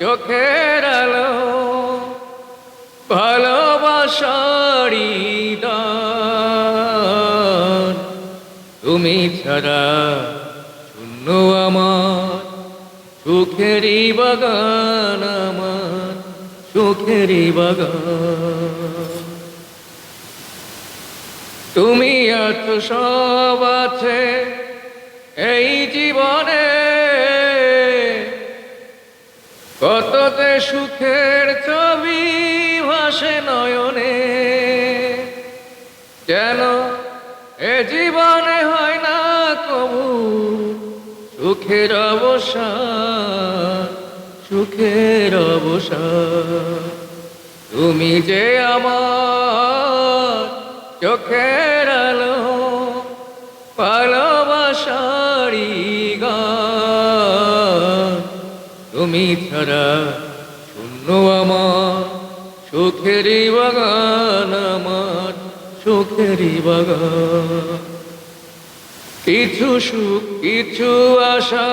চোখের আলো ভালোবাসারি তুমি ছাড়া শূন্য আমার, সুখেরই বাগান আমার, সুখেরই বাগান। তুমি আছো, সব আছে, এই জীবনে কততে সুখের ছবি ভাসে নয়নে। যেন এ জীবনে হয় না কবু? সুখের অবসান সুখের অবসান। তুমি যে আমার চোখের আলো ভালোবাসারি তুমি ছাড়া শূন্য আমার, সুখেরই বাগান আমার, সুখেরই বাগান। কিছু সুখ, কিছু আশা,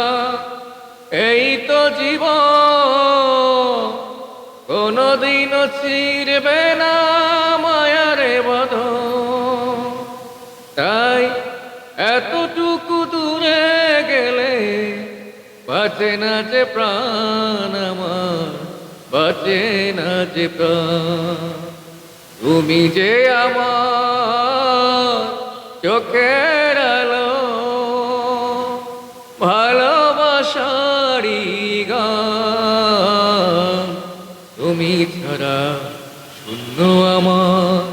এই তো জীবন। কোনদিনও চিরবে না মায়ারে বদ বাঁচে না যে প্রাণ আমার, বাঁচে না যে প্রাণ। তুমি যে আমার চোখের আলো ভালোবাসারি গান। তুমি ছাড়া শূন্য আমার,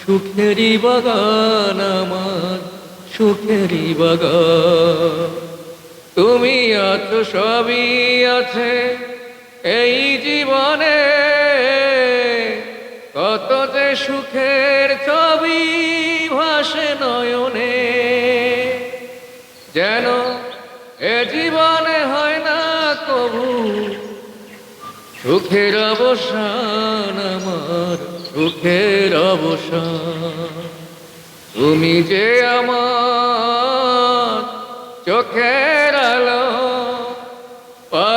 সুখেরই বাগান আমার, সুখেরই বাগান। তুমি আছো সবই আছে এই জীবনে। কত যে সুখের ছবি ভাসে নয়নে, যেন এ জীবনে হয় না কবু। সুখের অবসান আমার, সুখের অবসান। তুমি যে আমার চোখের আলো